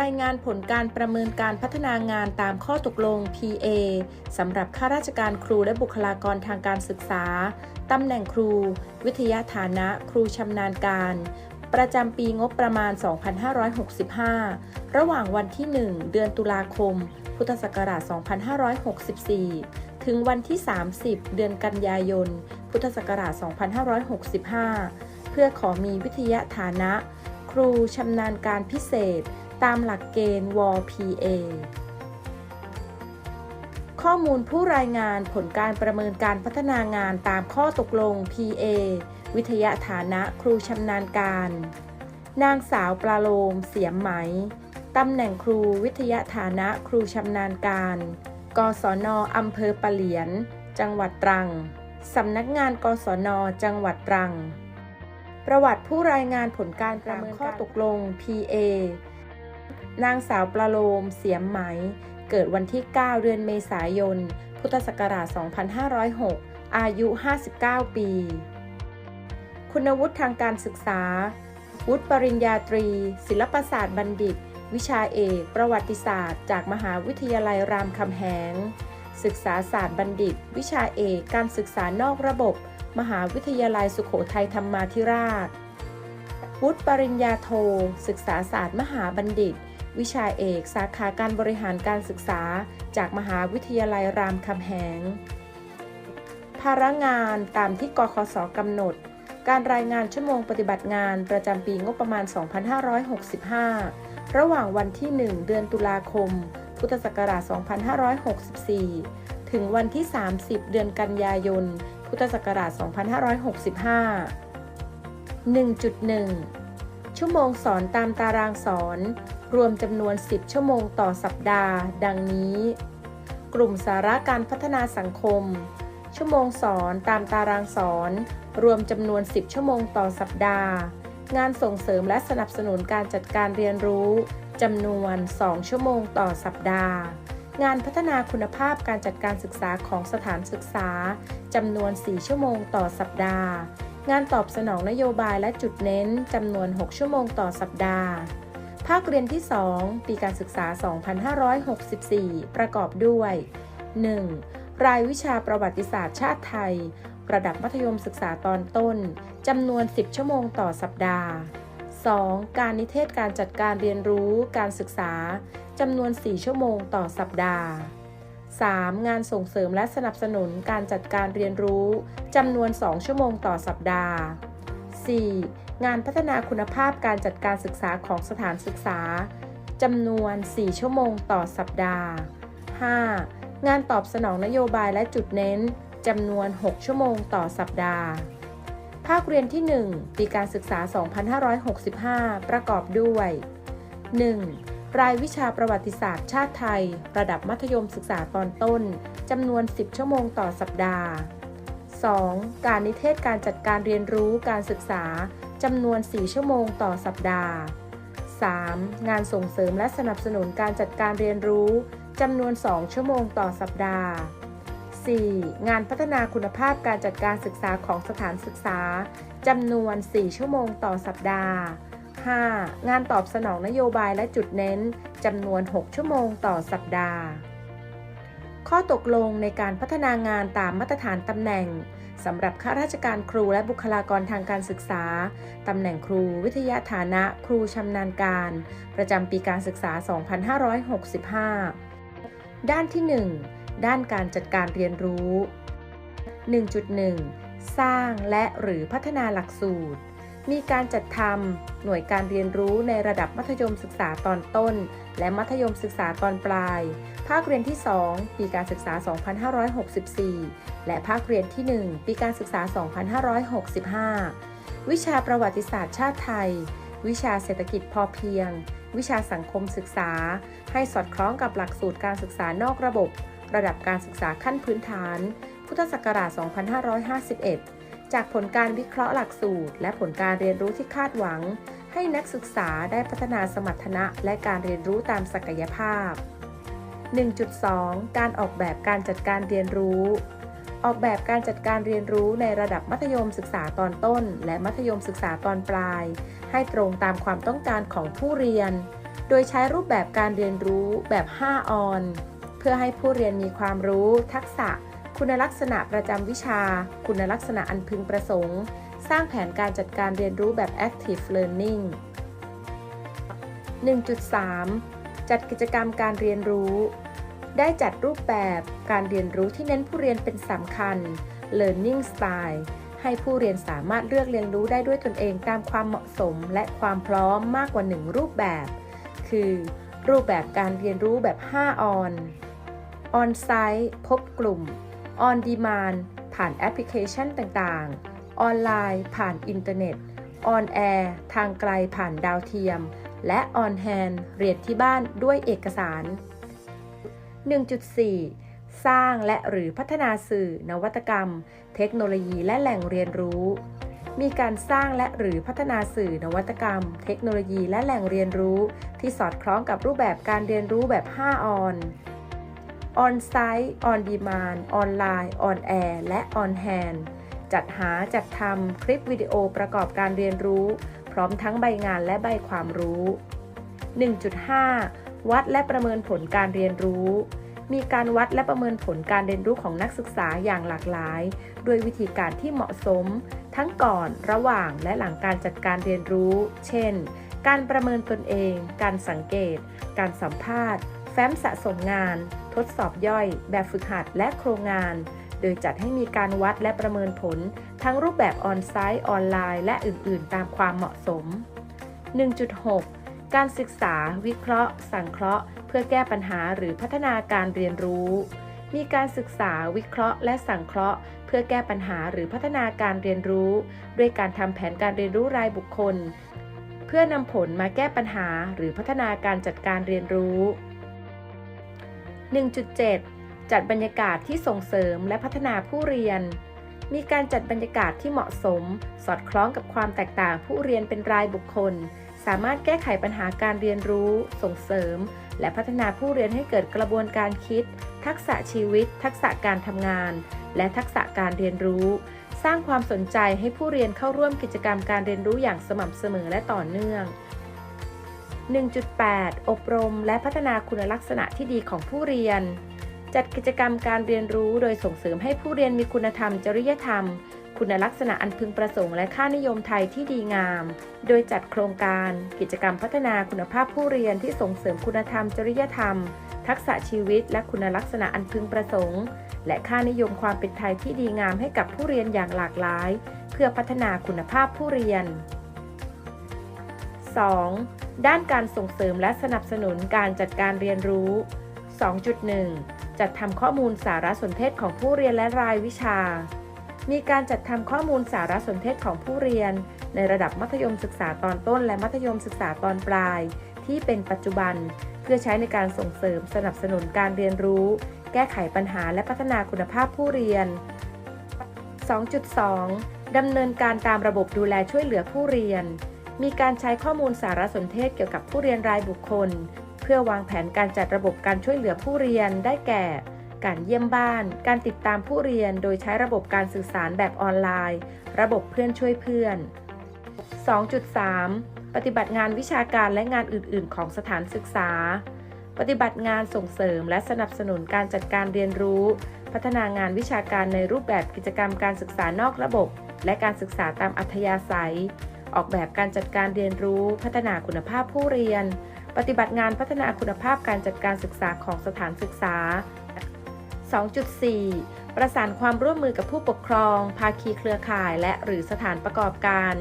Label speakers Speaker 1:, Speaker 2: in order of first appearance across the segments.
Speaker 1: รายงานผลการประเมินการพัฒนางานตามข้อตกลง PA สำหรับข้าราชการครูและบุคลากรทางการศึกษา ตำแหน่งครู วิทยาฐานะ ครูชำนาญการ ประจำปีงบประมาณ 2565 ระหว่างวันที่ 1 เดือนตุลาคม พุทธศักราช 2564 ถึงวันที่ 30 เดือนกันยายน พุทธศักราช 2565 เพื่อขอมีวิทยาฐานะ ครูชำนาญการพิเศษ ตามหลักเกณฑ์ว PA ข้อมูลผู้รายงานผลการประเมินการพัฒนางานตามข้อตกลง PA วิทยาฐานะครูชำนาญการ นางสาวปลาโลม เสียมไหม ตำแหน่งครูวิทยาฐานะครูชำนาญการ กศนอำเภอปะเหลียน จังหวัดตรัง สำนักงานกศน จังหวัดตรัง ประวัติผู้รายงานผลการประเมินข้อตกลง PA นางสาวปลาโลม เสียมไหม เกิดวันที่ 9 เดือนเมษายน พุทธศักราช 2506 อายุ 59 ปี คุณวุฒิทางการศึกษา วุฒิปริญญาตรี ศิลปศาสตร์บัณฑิต วิชาเอก ประวัติศาสตร์ จากมหาวิทยาลัยรามคำแหง ศึกษาศาสตร์บัณฑิต วิชาเอก การศึกษานอกระบบ มหาวิทยาลัยสุโขทัยธรรมาธิราช วุฒิปริญญาโท ศึกษาศาสตร์มหาบัณฑิต วิชาเอก สาขาการบริหารการศึกษา จากมหาวิทยาลัยรามคำแหง ภาระงานตามที่กคสกำหนด การรายงานชั่วโมงปฏิบัติงานประจำปีงบประมาณ 2565 ระหว่างวันที่ 1 เดือนตุลาคม พุทธศักราช 2564 ถึงวันที่ 30 เดือนกันยายน พุทธศักราช 2565 1.1 ชั่วโมงสอนตามตารางสอน รวมจำนวน 10 ชั่วโมงต่อสัปดาห์ ดังนี้ กลุ่มสาระการพัฒนาสังคม ชั่วโมงสอนตามตารางสอน รวมจำนวน 10 ชั่วโมงต่อสัปดาห์ งานส่งเสริมและสนับสนุนการจัดการเรียนรู้จำนวน 2 ชั่วโมงต่อสัปดาห์ งานพัฒนาคุณภาพการจัดการศึกษาของสถานศึกษาจำนวน 4 ชั่วโมงต่อสัปดาห์ งานตอบสนองนโยบายและจุดเน้นจำนวน 6 ชั่วโมงต่อสัปดาห์ ภาคเรียนที่ 2 ปีการศึกษา 2564 ประกอบด้วย 1. รายวิชาประวัติศาสตร์ชาติไทย ระดับมัธยมศึกษาตอนต้นจำนวน 10 ชั่วโมงต่อสัปดาห์ 2. การนิเทศการจัดการเรียนรู้การศึกษาจำนวน 4 ชั่วโมงต่อสัปดาห์ 3. งานส่งเสริมและสนับสนุนการจัดการเรียนรู้จำนวน 2 ชั่วโมงต่อสัปดาห์ 4. งานพัฒนาคุณภาพการจัดการศึกษาของสถานศึกษาจำนวน 4 ชั่วโมงต่อสัปดาห์ 5. งานตอบสนองนโยบายและจุดเน้นจำนวน 6 ชั่วโมงต่อสัปดาห์ ภาคเรียนที่ 1 ปีการศึกษา 2565 ประกอบด้วย 1. รายวิชาประวัติศาสตร์ชาติไทย ระดับมัธยมศึกษาตอนต้น จำนวน 10 ชั่วโมงต่อสัปดาห์ 2. การนิเทศการจัดการเรียนรู้การศึกษา จำนวน 4 ชั่วโมงต่อสัปดาห์ 3. งานส่งเสริมและสนับสนุนการจัดการเรียนรู้ จำนวน 2 ชั่วโมงต่อสัปดาห์ 4. งานพัฒนาคุณภาพการจัดการศึกษาของสถานศึกษา จำนวน 4 ชั่วโมงต่อสัปดาห์ 5. งานตอบสนองนโยบายและจุดเน้นจำนวน 6 ชั่วโมงต่อสัปดาห์ ข้อตกลงในการพัฒนางานตามมาตรฐานตำแหน่งสำหรับข้าราชการครูและบุคลากรทางการศึกษา ตำแหน่งครูวิทยาฐานะครูชำนาญการ ประจำปีการศึกษา 2565 ด้านที่ 1 ด้านการจัดการเรียนรู้ 1.1 สร้างและหรือพัฒนาหลักสูตร มีการจัดทำหน่วยการเรียนรู้ในระดับมัธยมศึกษาตอนต้น และมัธยมศึกษาตอนปลาย ภาคเรียนที่ 2 ปีการศึกษา 2564 และภาคเรียนที่ 1 ปีการศึกษา 2565 วิชาประวัติศาสตร์ชาติไทย วิชาเศรษฐกิจพอเพียง วิชาสังคมศึกษา ให้สอดคล้องกับหลักสูตรการศึกษานอกระบบ ระดับการศึกษาขั้นพื้นฐาน พุทธศักราช 2551 จากผลการวิเคราะห์หลักสูตร และผลการเรียนรู้ที่คาดหวัง ให้นักศึกษาได้พัฒนาสมรรถนะและการเรียนรู้ตามศักยภาพ 1.2 การออกแบบการจัดการเรียนรู้ ออกแบบการจัดการเรียนรู้ในระดับมัธยมศึกษาตอนต้น และมัธยมศึกษาตอนปลาย ให้ตรงตามความต้องการของผู้เรียน โดยใช้รูปแบบการเรียนรู้แบบ 5 ออน เพื่อให้ผู้เรียนมีความรู้ ทักษะ คุณลักษณะประจำวิชา คุณลักษณะอันพึงประสงค์ สร้างแผนการจัดการเรียนรู้แบบ active learning 1.3 จัดกิจกรรมการเรียนรู้ ได้จัดรูปแบบการเรียนรู้ที่เน้นผู้เรียนเป็นสำคัญ learning style ให้ผู้เรียนสามารถเลือกเรียนรู้ได้ด้วยตนเองตามความเหมาะสมและความพร้อมมากกว่า 1 รูปแบบ คือ รูปแบบการเรียนรู้แบบ 5 ออน ออนไซต์พบกลุ่ม ออนดีมานผ่านแอปพลิเคชันต่างๆ ออนไลน์ ผ่านอินเทอร์เน็ต ออนแอร์ ทางไกลผ่านดาวเทียม และออนแฮนเรียนที่บ้านด้วยเอกสาร 1.4 สร้างและหรือพัฒนาสื่อ นวัตกรรม เทคโนโลยีและแหล่งเรียนรู้ มีการสร้างและหรือพัฒนาสื่อนวัตกรรม เทคโนโลยีและแหล่งเรียนรู้ ที่สอดคล้องกับรูปแบบการเรียนรู้แบบ 5 ออน ออนไซต์ออนดีมานออนไลน์ออนแอร์และออนแฮนจัดหาจัดทำคลิปวิดีโอประกอบการเรียนรู้ พร้อมทั้งใบงานและใบความรู้ 1.5 วัดและประเมินผลการเรียนรู้ มีการวัดและประเมินผลการเรียนรู้ของนักศึกษาอย่างหลากหลาย ด้วยวิธีการที่เหมาะสม ทั้งก่อนระหว่างและหลังการจัดการเรียนรู้ เช่น การประเมินตนเอง การสังเกต การสัมภาษณ์ ฟ้มสะสมงาน ทดสอบย่อย แบบฝึกหัดและโครงงาน โดยจัดให้มีการวัดและประเมินผล ทั้งรูปแบบออนไซต์ออนไลน์ และอื่น ๆ ตามความเหมาะสม 1.6 การศึกษา วิเคราะห์ สังเคราะห์ เพื่อแก้ปัญหาหรือพัฒนาการเรียนรู้ มีการศึกษาวิเคราะห์ และสังเคราะห์ เพื่อแก้ปัญหาหรือพัฒนาการเรียนรู้ ด้วยการทำแผนการเรียนรู้รายบุคคลเพื่อนำผลมาแก้ปัญหาหรือพัฒนาการจัดการเรียนรู้ 1.7 จัดบรรยากาศที่ส่งเสริมและพัฒนาผู้เรียน มีการจัดบรรยากาศที่เหมาะสม สอดคล้องกับความแตกต่างผู้เรียนเป็นรายบุคคล สามารถแก้ไขปัญหาการเรียนรู้ ส่งเสริม และพัฒนาผู้เรียนให้เกิดกระบวนการคิด ทักษะชีวิต ทักษะการทำงาน และทักษะการเรียนรู้ สร้างความสนใจให้ผู้เรียนเข้าร่วมกิจกรรมการเรียนรู้อย่างสม่ำเสมอและต่อเนื่อง 1.8 อบรมและพัฒนาคุณลักษณะที่ดีของผู้เรียน จัดกิจกรรมการเรียนรู้โดยส่งเสริมให้ผู้เรียนมีคุณธรรม จริยธรรม คุณลักษณะอันพึงประสงค์และค่านิยมไทยที่ดีงาม โดยจัดโครงการ กิจกรรมพัฒนาคุณภาพผู้เรียนที่ส่งเสริมคุณธรรม จริยธรรม ทักษะชีวิต และคุณลักษณะอันพึงประสงค์ และค่านิยมความเป็นไทยที่ดีงามให้กับผู้เรียนอย่างหลากหลาย เพื่อพัฒนาคุณภาพผู้เรียน 2. ด้านการส่งเสริมและสนับสนุนการจัดการเรียนรู้ 2.1 จัดทำข้อมูลสารสนเทศของผู้เรียนและรายวิชา มีการจัดทำข้อมูลสารสนเทศของผู้เรียน ในระดับมัธยมศึกษาตอนต้น และมัธยมศึกษาตอนปลาย ที่เป็นปัจจุบัน เพื่อใช้ในการส่งเสริมสนับสนุนการเรียนรู้ แก้ไขปัญหาและพัฒนาคุณภาพผู้เรียน 2.2ดำเนินการตามระบบดูแลช่วยเหลือผู้เรียน มีการใช้ข้อมูลสารสนเทศเกี่ยวกับผู้เรียนรายบุคคล เพื่อวางแผนการจัดระบบการช่วยเหลือผู้เรียนได้แก่ การเยี่ยมบ้าน การติดตามผู้เรียน โดยใช้ระบบการสื่อสารแบบออนไลน์ ระบบเพื่อนช่วยเพื่อน 2.3 ปฏิบัติงานวิชาการและงานอื่น ๆ ของสถานศึกษา ปฏิบัติงานส่งเสริมและสนับสนุนการจัดการเรียนรู้ พัฒนางานวิชาการในรูปแบบกิจกรรมการศึกษานอกระบบ และการศึกษาตามอัธยาศัย ออกแบบการจัดการเรียนรู้ พัฒนาคุณภาพผู้เรียน ปฏิบัติงานพัฒนาคุณภาพการจัดการศึกษาของสถานศึกษา 2.4 ประสานความร่วมมือกับผู้ปกครอง ภาคีเครือข่าย และหรือสถานประกอบการ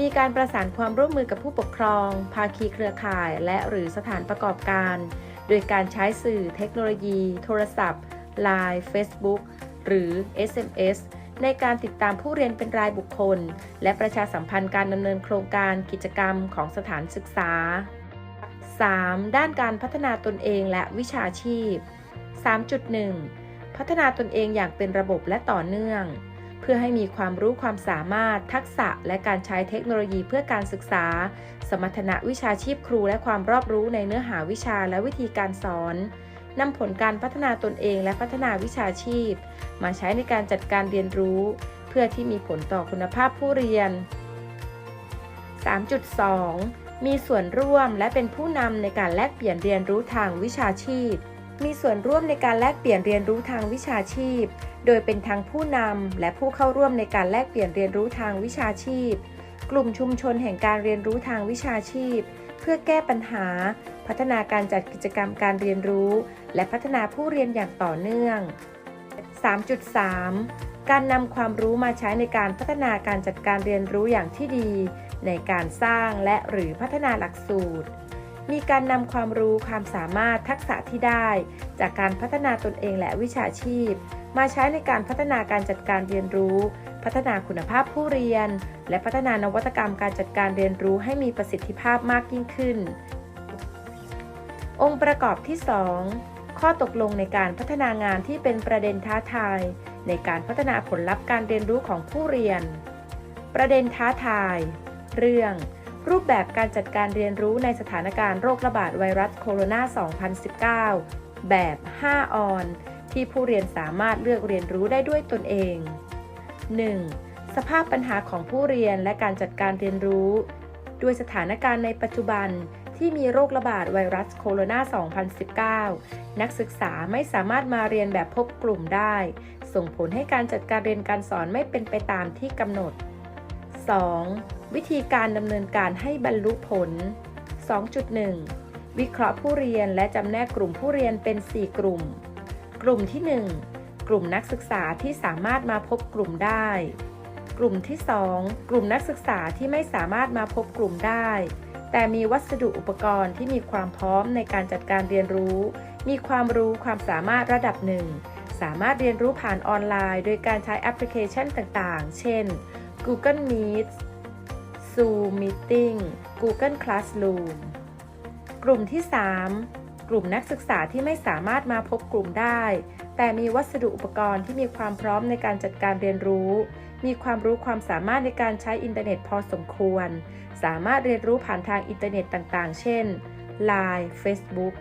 Speaker 1: มีการประสานความร่วมมือกับผู้ปกครอง ภาคีเครือข่าย และหรือสถานประกอบการ โดยการใช้สื่อเทคโนโลยี โทรศัพท์ Line Facebook หรือ SMS ในการติดตามผู้เรียนเป็นรายบุคคล และประชาสัมพันธ์การดำเนินโครงการกิจกรรมของสถานศึกษา 3. ด้านการพัฒนาตนเองและวิชาชีพ 3.1 พัฒนาตนเองอย่างเป็นระบบและต่อเนื่อง เพื่อให้มีความรู้ความสามารถ ทักษะ และการใช้เทคโนโลยีเพื่อการศึกษา สมรรถนะวิชาชีพครูและความรอบรู้ในเนื้อหาวิชาและวิธีการสอน นำผลการพัฒนาตนเองและพัฒนาวิชาชีพ มาใช้ในการจัดการเรียนรู้ เพื่อที่มีผลต่อคุณภาพผู้เรียน 3.2 มีส่วนร่วมและเป็นผู้นำในการแลกเปลี่ยนเรียนรู้ทางวิชาชีพ มีส่วนร่วมในการแลกเปลี่ยนเรียนรู้ทางวิชาชีพ โดยเป็นทั้งผู้นำและผู้เข้าร่วมในการแลกเปลี่ยนเรียนรู้ทางวิชาชีพ กลุ่มชุมชนแห่งการเรียนรู้ทางวิชาชีพ เพื่อแก้ปัญหา พัฒนาการจัดกิจกรรมการเรียนรู้ และพัฒนาผู้เรียนอย่างต่อเนื่อง 3.3 การนำความรู้มาใช้ในการพัฒนาการจัดการเรียนรู้อย่างที่ดี ในการสร้างและหรือพัฒนาหลักสูตร มีการนำความรู้ความสามารถทักษะที่ได้ จากการพัฒนาตนเองและวิชาชีพ มาใช้ในการพัฒนาการจัดการเรียนรู้ พัฒนาคุณภาพผู้เรียน และพัฒนานวัตกรรมการจัดการเรียนรู้ให้มีประสิทธิภาพมากยิ่งขึ้น องค์ประกอบที่ 2 ข้อตกลงในการพัฒนางานที่เป็นประเด็นท้าทาย ในการพัฒนาผลลัพธ์การเรียนรู้ของผู้เรียน ประเด็นท้าทาย เรื่อง รูปแบบการจัดการเรียนรู้ในสถานการณ์โรคระบาดไวรัสโคโรนา 2019 แบบ 5 ออนที่ผู้เรียนสามารถเลือกเรียนรู้ได้ด้วยตนเอง 1. สภาพปัญหาของผู้เรียนและการจัดการเรียนรู้ ด้วยสถานการณ์ในปัจจุบันที่มีโรคระบาดไวรัสโคโรนา 2019 นักศึกษาไม่สามารถมาเรียนแบบพบกลุ่มได้ ส่งผลให้การจัดการเรียนการสอนไม่เป็นไปตามที่กำหนด 2. วิธีการดำเนินการให้บรรลุผล 2.1 วิเคราะห์ผู้เรียนและจำแนกกลุ่มผู้เรียนเป็น 4 กลุ่ม กลุ่มที่ 1 กลุ่มนักศึกษาที่สามารถมาพบกลุ่มได้ กลุ่มที่ 2 กลุ่มนักศึกษาที่ไม่สามารถมาพบกลุ่มได้ แต่มีวัสดุอุปกรณ์ที่มีความพร้อมในการจัดการเรียนรู้ มีความรู้ความสามารถระดับหนึ่ง สามารถเรียนรู้ผ่านออนไลน์ โดยการใช้แอปพลิเคชันต่างๆ เช่น Google Meet Zoom Meeting Google Classroom กลุ่มที่ 3 กลุ่มนักศึกษาที่ไม่สามารถมาพบกลุ่มได้ แต่มีวัสดุอุปกรณ์ที่มีความพร้อมในการจัดการเรียนรู้ มีความรู้ความสามารถในการใช้อินเทอร์เน็ตพอสมควร สามารถเรียนรู้ผ่านทางอินเทอร์เน็ตต่างๆ เช่น Line Facebook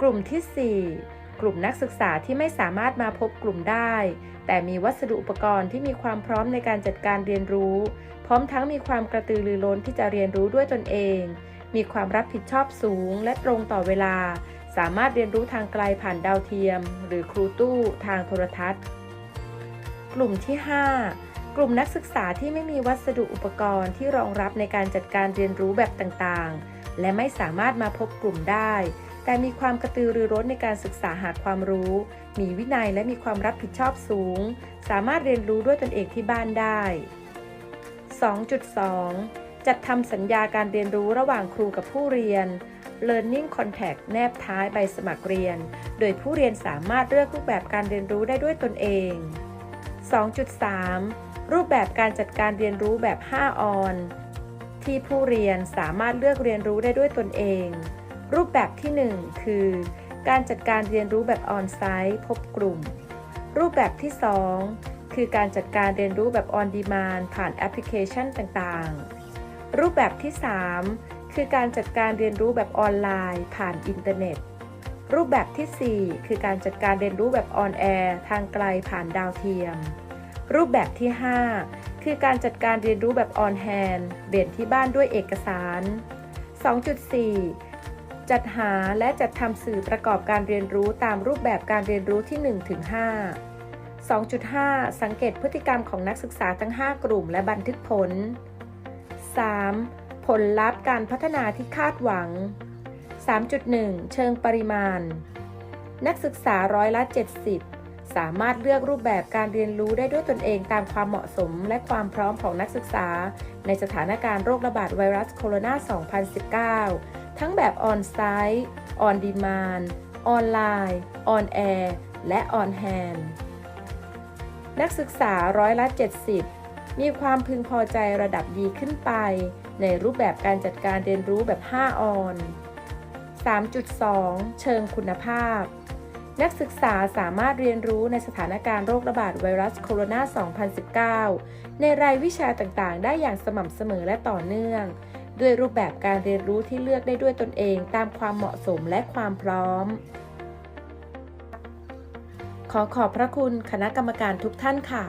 Speaker 1: กลุ่มที่ 4 กลุ่มนักศึกษาที่ไม่สามารถมาพบกลุ่มได้ แต่มีวัสดุอุปกรณ์ที่มีความพร้อมในการจัดการเรียนรู้ พร้อมทั้งมีความกระตือรือร้นที่จะเรียนรู้ด้วยตนเอง มีความรับผิดชอบสูงและตรงต่อเวลา สามารถเรียนรู้ทางไกลผ่านดาวเทียม หรือครูตู้ทางโทรทัศน์ กลุ่มที่ 5 กลุ่มนักศึกษาที่ไม่มีวัสดุอุปกรณ์ที่รองรับในการจัดการเรียนรู้แบบต่างๆ และไม่สามารถมาพบกลุ่มได้ แต่มีความกระตือรือร้นในการศึกษาหาความรู้ มีวินัยและมีความรับผิดชอบสูง สามารถเรียนรู้ด้วยตนเองที่บ้านได้ 2.2 จัดทำสัญญาการเรียนรู้ระหว่างครูกับผู้เรียน Learning Contact แนบท้ายใบสมัครเรียน โดยผู้เรียนสามารถเลือกรูปแบบการเรียนรู้ได้ด้วยตนเอง 2.3 รูปแบบการจัดการเรียนรู้แบบ 5 ออน ที่ผู้เรียนสามารถเลือกเรียนรู้ได้ด้วยตนเอง รูปแบบที่ 1 คือ การจัดการเรียนรู้แบบออนไซต์พบกลุ่ม รูปแบบที่ 2 คือการจัดการเรียนรู้แบบออนดีมานผ่านแอปพลิเคชันต่างๆ รูปแบบที่ 3 คือการจัดการเรียนรู้แบบออนไลน์ผ่านอินเทอร์เน็ต รูปแบบที่ 4 คือการจัดการเรียนรู้แบบออนแอร์ทางไกลผ่านดาวเทียม รูปแบบที่ 5 คือการจัดการเรียนรู้แบบออนแฮนเรียนที่บ้านด้วยเอกสาร 2.4 จัดหาและจัดทำสื่อประกอบการเรียนรู้ตามรูปแบบการเรียนรู้ที่1-5 2.5 สังเกตพฤติกรรมของนักศึกษาทั้ง 5 กลุ่มและบันทึกผล 3. ผลลัพธ์การพัฒนาที่คาดหวัง 3.1 เชิงปริมาณ นักศึกษาร้อยละ 70 สามารถเลือกรูปแบบการเรียนรู้ได้ด้วยตนเองตามความเหมาะสมและความพร้อมของนักศึกษา ในสถานการณ์โรคระบาดไวรัสโคโรนา 2019 ทั้งแบบออนไซต์ออนดีมานออนไลน์ออนแอร์และออนแฮนนักศึกษาร้อยละ 70 มีความพึงพอใจระดับดีขึ้นไป ในรูปแบบการจัดการเรียนรู้แบบ 5 ออน 3.2 เชิงคุณภาพ นักศึกษาสามารถเรียนรู้ในสถานการณ์โรคระบาดไวรัสโคโรนา 2019 ในรายวิชาต่างๆ ได้อย่างสม่ำเสมอและต่อเนื่อง ด้วยรูปแบบการเรียนรู้ที่เลือกได้ด้วยตนเอง ตามความเหมาะสมและความพร้อม ขอขอบพระคุณคณะกรรมการทุกท่านค่ะ